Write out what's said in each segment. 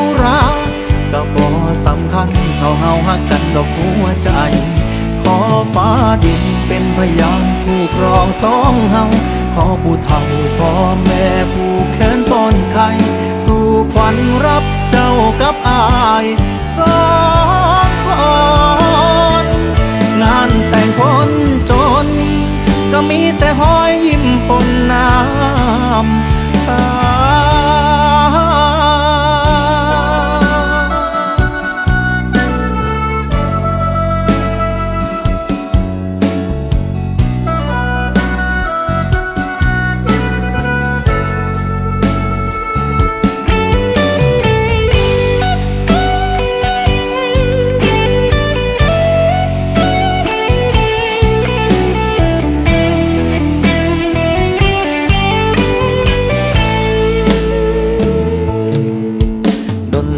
า ก็บ่สำคัญเท่าเฮาฮักกันดอกหัวใจ ขอฟ้าดินเป็นพยานผู้ครองสองเฮาขอผู้เฒ่าพ่อแม่ผู้แขนต้นไข่สู่ขวัญรับเจ้ากับอายสองคนงานแต่งคนจน ก็มีแต่หอยยิ้มปนน้ำตา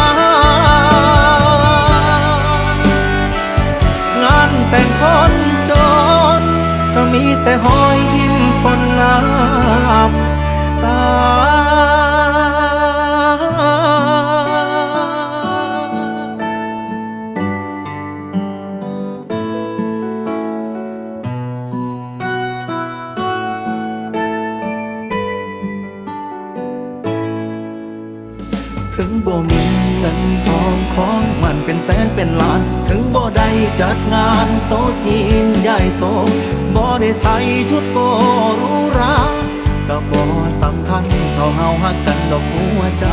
แต่หอยยิ้มปนน้ำตาถึงบ่มี เงินทองของมันเป็นแสนเป็นล้าน ถึงบ่ได้จัดงานโต๊ะจีนใหญ่โตบ่ได้ใส่ชุดโกรูราก็บ่สำคัญเท่าเฮาหักกันดอกหัวใจ